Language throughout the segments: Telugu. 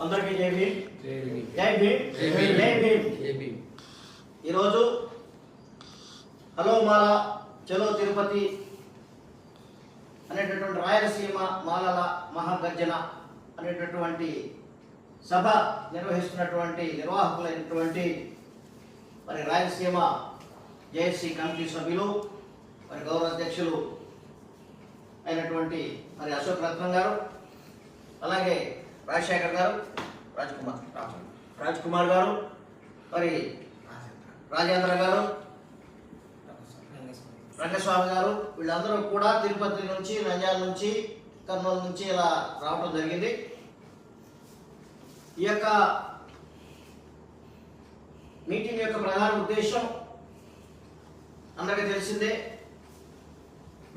అందరికీ జై భీమ్ జై భీమ్. జై భీమ్ జై భీమ్. జై భీమ్ జై భీమ్. ఈరోజు హలో మాల చలో తిరుపతి అనేటటువంటి రాయలసీమ మాలల మహాగర్జన అనేటటువంటి సభ నిర్వహిస్తున్నటువంటి నిర్వాహకులైనటువంటి మరి రాయలసీమ జేఏసీ కమిటీ సభ్యులు మరి గౌరవ అధ్యక్షులు అయినటువంటి మరి అశోక్ రత్నం గారు అలాగే రాజశేఖర్ గారు రాజ్ కుమార్ రాజ్ కుమార్ గారు మరి రాజేంద్ర గారు రంగస్వామి గారు వీళ్ళందరూ కూడా తిరుపతి నుంచి నంద్యాల నుంచి కర్నూలు నుంచి ఇలా రావడం జరిగింది. ఈ యొక్క మీటింగ్ యొక్క ప్రధాన ఉద్దేశం అందరికీ తెలిసిందే.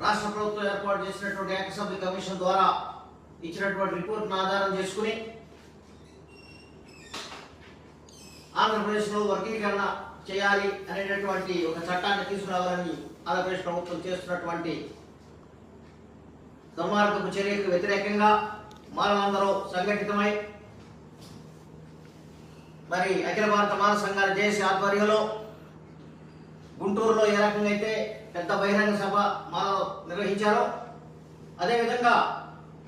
రాష్ట్ర ప్రభుత్వం ఏర్పాటు చేసినటువంటి ఏకసభ్య కమిషన్ ద్వారా ఇచ్చినటువంటి రిపోర్ట్ను ఆధారం చేసుకుని ఆంధ్రప్రదేశ్లో వర్గీకరణ చేయాలి అనేటటువంటి ఒక చట్టాన్ని తీసుకురావాలని ఆంధ్రప్రదేశ్ ప్రభుత్వం చేస్తున్నటువంటి దుర్మార్గపు చర్యకు వ్యతిరేకంగా మానవందరూ సంఘటితమై మరి అఖిల భారత మాన సంఘాల జేసీ ఆధ్వర్యంలో గుంటూరులో ఏ రకంగా అయితే పెద్ద బహిరంగ సభ మానవ నిర్వహించారో అదేవిధంగా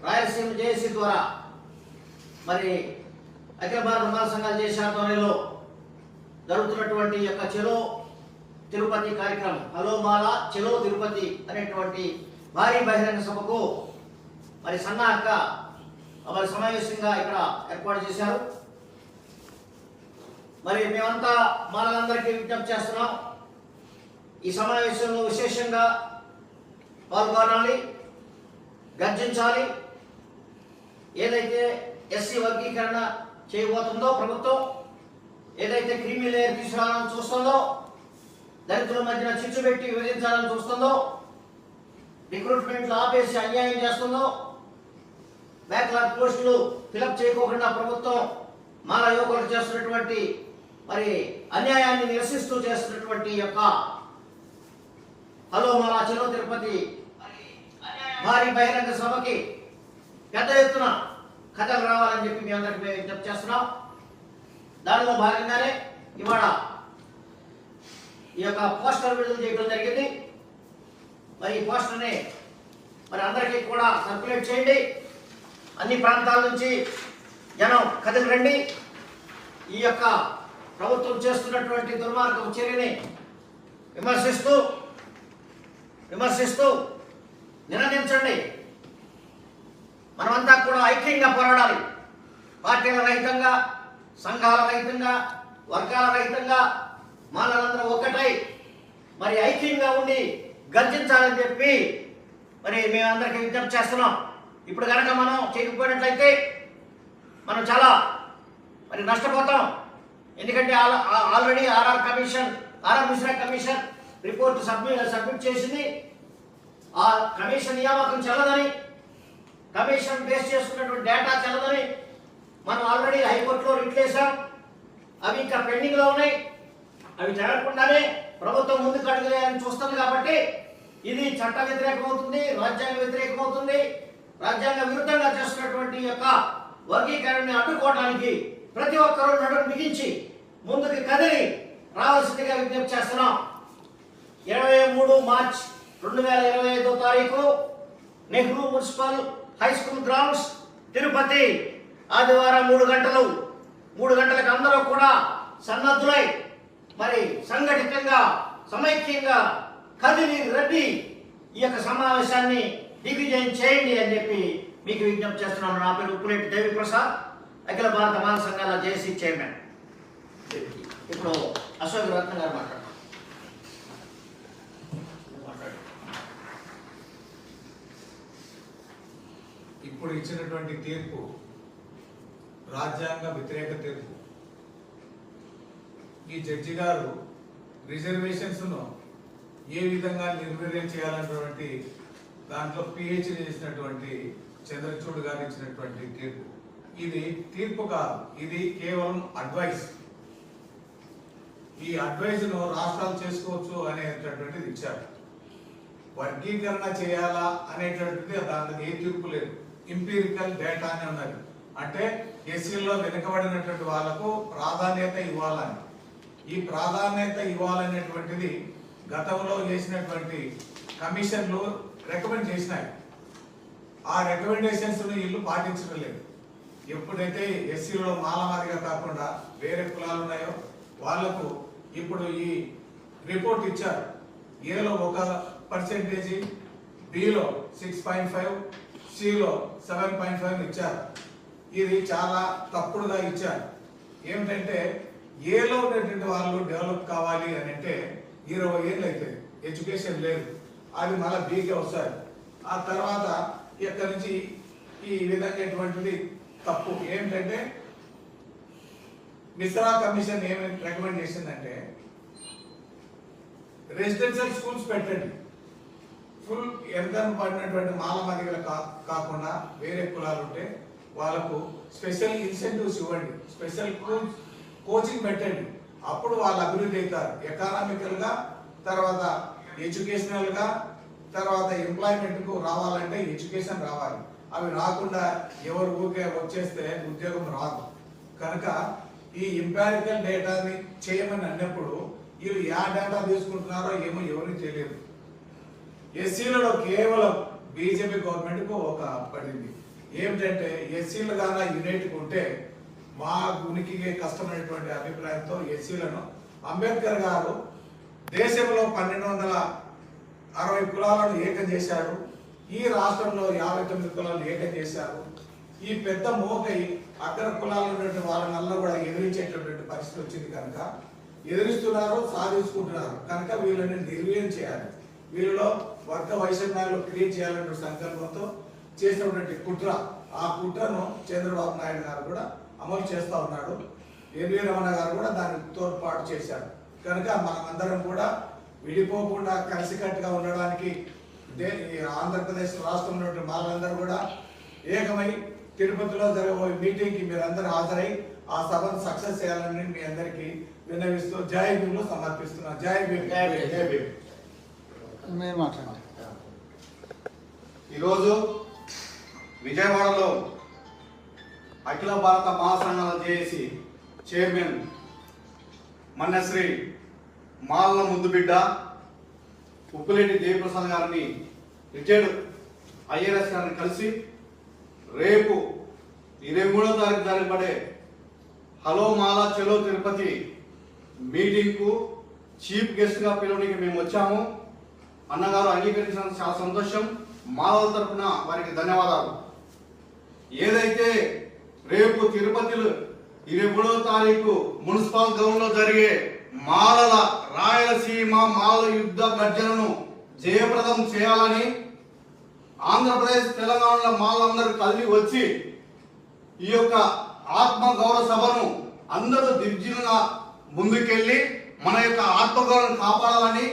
రాయలసీమ జేఏసీ ద్వారా మరి అఖిల భారత మాన సంఘాలు చేసే ఆధ్వర్యంలో జరుగుతున్నటువంటి యొక్క చెలో తిరుపతి కార్యక్రమం హలో మాల చెలో తిరుపతి అనేటువంటి భారీ బహిరంగ సభకు మరి సన్నాహక మరి సమావేశంగా ఇక్కడ ఏర్పాటు చేశారు. మరి మేమంతా మాలందరికీ విజ్ఞప్తి చేస్తున్నాం. ఈ సమావేశంలో విశేషంగా పాల్గొనాలి గర్జించాలి. ఏదైతే ఎస్సీ వర్గీకరణ చేయబోతుందో ప్రభుత్వం ఏదైతే క్రీమీ లేయర్ తీసుకురావాలని చూస్తుందో దళితుల మధ్యన చిచ్చు పెట్టి విభజించాలని చూస్తుందో రిక్రూట్మెంట్లు ఆపేసి అన్యాయం చేస్తుందో బ్యాక్లాగ్ పోస్టులు ఫిలప్ చేయకోకుండా ప్రభుత్వం మాల యువకులకు చేస్తున్నటువంటి మరి అన్యాయాన్ని నిరసిస్తూ చేస్తున్నటువంటి యొక్క హలో మాలా చెలో తిరుపతి భారీ బహిరంగ సభకి పెద్ద ఎత్తున కథలు రావాలని చెప్పి మీ అందరికి మేము విజ్ఞప్తి చేస్తున్నాం. దానిలో భాగంగానే ఇవాళ ఈ యొక్క పోస్టర్ విడుదల చేయడం జరిగింది. మరి ఈ పోస్టర్ని మరి అందరికీ కూడా సర్క్యులేట్ చేయండి. అన్ని ప్రాంతాల నుంచి జనం కథలు రండి. ఈ యొక్క ప్రభుత్వం చేస్తున్నటువంటి దుర్మార్గం చర్యని విమర్శిస్తూ విమర్శిస్తూ నినదించండి ఐక్యంగా పోరాడాలి. పార్టీల రహితంగా సంఘాల రహితంగా వర్గాల రహితంగా మానవులందరూ ఒక్కటై మరి ఐక్యంగా ఉండి గర్జించాలని చెప్పి మరి మేమందరికీ విజ్ఞప్తి చేస్తున్నాం. ఇప్పుడు కనుక మనం చేయకపోయినట్లయితే మనం చాలా మరి నష్టపోతాం. ఎందుకంటే ఆ- already RR commission RR Mishra commission report submit submit చేసింది. ఆ కమిషన్ నియామకం చెల్లదని కమిషన్ బేస్ చేసుకున్నటువంటి డేటా చెల్లదని మనం ఆల్రెడీ హైకోర్టులో రిట్లేసాం అవి ఇంకా పెండింగ్లో ఉన్నాయి. అవి జరగకుండానే ప్రభుత్వం ముందుకు అడుగులేయాలని చూస్తుంది కాబట్టి ఇది చట్ట వ్యతిరేకం అవుతుంది రాజ్యాంగ వ్యతిరేకం అవుతుంది రాజ్యాంగ విరుద్ధంగా చేస్తున్నటువంటి యొక్క వర్గీకరణని అడ్డుకోవడానికి ప్రతి ఒక్కరూ నడుము బిగించి ముందుకు కదిలి రావాల్సిందిగా విజ్ఞప్తి చేస్తున్నాం. ఇరవై మూడు మార్చ్ రెండు వేల ఇరవై ఐదో తారీఖు Nehru municipal high school grounds Tirupati ఆదివారం మూడు గంటలు. మూడు గంటలకు అందరూ కూడా సన్నద్ధులై మరి సంఘటితంగా సమైక్యంగా కదిలి రద్ది ఈ యొక్క సమావేశాన్ని దిగ్విజయం చేయండి అని చెప్పి మీకు విజ్ఞప్తి చేస్తున్నాను. నా పేరు ఉప్పులేటి దేవి ప్రసాద్ అఖిల భారత మాల సంఘాల జేసీ చైర్మన్. ఇప్పుడు అశోక్ రత్న గారు మాట్లాడతారు. ఇప్పుడు ఇచ్చినటువంటి తీర్పు రాజ్యాంగ వ్యతిరేక తీర్పు. ఈ జడ్జి గారు రిజర్వేషన్స్ను ఏ విధంగా నిర్వీర్యం చేయాలన్నటువంటి దాంట్లో పిహెచ్డి చేసినటువంటి చంద్రచూడ్ గారు ఇచ్చినటువంటి తీర్పు. ఇది తీర్పు కాదు ఇది కేవలం అడ్వైస్. ఈ అడ్వైజ్ను రాష్ట్రాలు చేసుకోవచ్చు అనేటటువంటిది ఇచ్చారు. వర్గీకరణ చేయాలా అనేటటువంటిది దాంట్లో ఏ తీర్పు లేదు. ఇంపీరికల్ డేటా అని ఉన్నది. అంటే ఎస్సీల్లో వెనుకబడినటువంటి వాళ్ళకు ప్రాధాన్యత ఇవ్వాలని. ఈ ప్రాధాన్యత ఇవ్వాలనేటువంటిది గతంలో చేసినటువంటి కమిషన్లు రికమెండ్ చేసినాయి. ఆ రికమెండేషన్స్ వీళ్ళు పాటించడం లేదు. ఎప్పుడైతే ఎస్సీలో మాలమాదిగా కాకుండా వేరే కులాలు ఉన్నాయో వాళ్ళకు ఇప్పుడు ఈ రిపోర్ట్ ఇచ్చారు. ఏలో ఒక percentage below six point five సిలో సెవెన్ పాయింట్ ఫైవ్ ఇచ్చారు. ఇది చాలా తప్పుడుగా ఇచ్చారు. ఏమిటంటే ఏలో ఉన్నటువంటి వాళ్ళు డెవలప్ కావాలి అని అంటే ఇరవై ఏళ్ళు అయితే ఎడ్యుకేషన్ లేదు. అది మళ్ళీ బీకే వస్తారు ఆ తర్వాత ఇక్కడి నుంచి ఈ విధంగా తప్పు? ఏమిటంటే మిశ్రా కమిషన్ ఏమి రికమెండ్ చేసిందంటే రెసిడెన్షియల్ స్కూల్స్ పెట్టండి. ఫుల్ ఎర్దన్ పడినటువంటి మాలమాదిగలు కా కాకుండా వేరే కులాలు ఉంటే వాళ్ళకు స్పెషల్ ఇన్సెంటివ్స్ ఇవ్వండి. స్పెషల్ కోచింగ్ పెట్టండి. అప్పుడు వాళ్ళు అభివృద్ధి అవుతారు. ఎకనామికల్గా తర్వాత ఎడ్యుకేషనల్గా తర్వాత ఎంప్లాయ్మెంట్కు రావాలంటే ఎడ్యుకేషన్ రావాలి. అవి రాకుండా ఎవరు ఊరికే వచ్చేస్తే ఉద్యోగం రాదు. కనుక ఈ ఎంపారికల్ డేటాని చేయమని అన్నప్పుడు వీళ్ళు యా డేటా తీసుకుంటున్నారో ఏమో ఎవరికి తెలియదు. ఎస్సీలలో కేవలం బీజేపీ గవర్నమెంట్కు ఒక పడింది. ఏమిటంటే ఎస్సీలు గాన యునైట్ ఉంటే మా ఉనికికి కష్టమైనటువంటి అభిప్రాయంతో ఎస్సీలను అంబేద్కర్ గారు దేశంలో పన్నెండు వందల అరవై కులాలను ఏకం చేశారు. ఈ రాష్ట్రంలో యాభై తొమ్మిది కులాలను ఏకం చేశారు. ఈ పెద్ద మోకై అగ్ర కులాలు ఉన్నటువంటి వాళ్ళనల్లా కూడా ఎదిరించేటటువంటి పరిస్థితి వచ్చింది కనుక ఎదిరిస్తున్నారు సాధించుకుంటున్నారు. కనుక వీళ్ళని నిర్వీర్యం చేయాలి. వీళ్ళలో వర్గ వైషమ్యాలు క్రియేట్ చేయాలనే సంకల్పంతో చేసినటువంటి కుట్ర ఆ కుట్రను చంద్రబాబు నాయుడు గారు కూడా అమలు చేస్తా ఉన్నాడు. ఎన్వి రమణ గారు కూడా దానికి తోడ్పాటు చేశారు. కనుక మనమందరం కూడా విడిపోకుండా కలిసికట్టుగా ఉండడానికి ఆంధ్రప్రదేశ్ రాష్ట్రంలో ఉన్నటువంటి వాళ్ళందరూ కూడా ఏకమై తిరుపతిలో జరగబోయే మీటింగ్కి మీరందరూ హాజరై ఆ సభను సక్సెస్ చేయాలని మీ అందరికీ విన్నవిస్తూ జై భీములు సమర్పిస్తున్నాను జై భీమ్ జై భీమ్, జై భీమ్. మీరు మాట్లాడండి ఈరోజు విజయవాడలో అఖిల భారత మహాసంఘాల జేఏసి చైర్మన్ మన్నశ్రీ మాలన ముద్దుబిడ్డ ఉప్పులేటి దేవిప్రసాద్ గారిని రిటైర్డ్ ఐఆర్ఎస్ గారిని కలిసి రేపు ఇరవై మూడో తారీఖు జరగబడే హలో మాలా చలో తిరుపతి మీటింగ్కు చీఫ్ గెస్ట్గా పిలవడానికి మేము వచ్చాము. అన్నగారు అంగీకరించిన చాలా సంతోషం. మాలల తరపున వారికి ధన్యవాదాలు. ఏదైతే రేపు తిరుపతిలో ఇరవై మూడవ తారీఖు మున్సిపల్ గ్రౌండ్లో జరిగే మాలల రాయలసీమ మాలల యుద్ధ గర్జనను జయప్రదం చేయాలని ఆంధ్రప్రదేశ్ తెలంగాణలో మాలందరూ కలిసి వచ్చి ఈ యొక్క ఆత్మగౌరవ సభను అందరూ దిగ్జనంగా ముందుకెళ్ళి మన యొక్క ఆత్మగౌరవం కాపాడాలని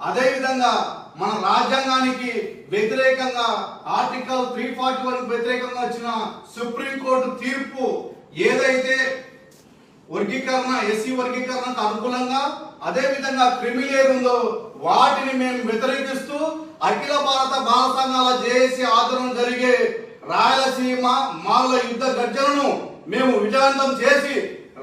అదే విధంగా మన రాజ్యాంగానికి వ్యతిరేకంగా ఆర్టికల్ త్రీ ఫార్టీ వన్ వ్యతిరేకంగా వచ్చిన సుప్రీంకోర్టు తీర్పు ఏదైతే వర్గీకరణ ఎస్సీ వర్గీకరణకు అనుకూలంగా అదే విధంగా క్రిమిలేర్ ఉందో వాటిని మేము వ్యతిరేకిస్తూ అఖిల భారత బాల సంఘాల జేఏసీ ఆధ్వర్యం జరిగే రాయలసీమ మాల యుద్ధ గర్జనను మేము విజయవంతం చేసి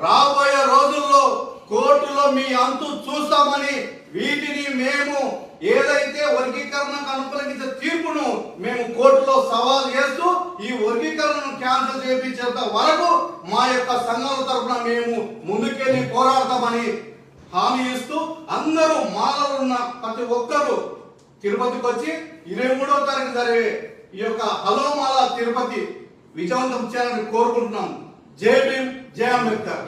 రాబోయే రోజుల్లో కోర్టులో మీ అంతు చూస్తామని వీటిని మేము ఏదైతే వర్గీకరణకు అనుకూలించే తీర్పును మేము కోర్టులో సవాల్ చేస్తూ ఈ వర్గీకరణను క్యాన్సిల్ చేయించేంత వరకు మా యొక్క సంఘాల తరఫున మేము ముందుకెళ్ళి పోరాడతామని హామీ ఇస్తూ అందరూ మాలలు ఉన్న ప్రతి ఒక్కరూ తిరుపతికి వచ్చి ఇరవై మూడవ తారీఖు జరిగే ఈ యొక్క హలోమాల తిరుపతి విజయవంతం చేయాలని కోరుకుంటున్నాం. జై భీమ్ జయ అంబేద్కర్.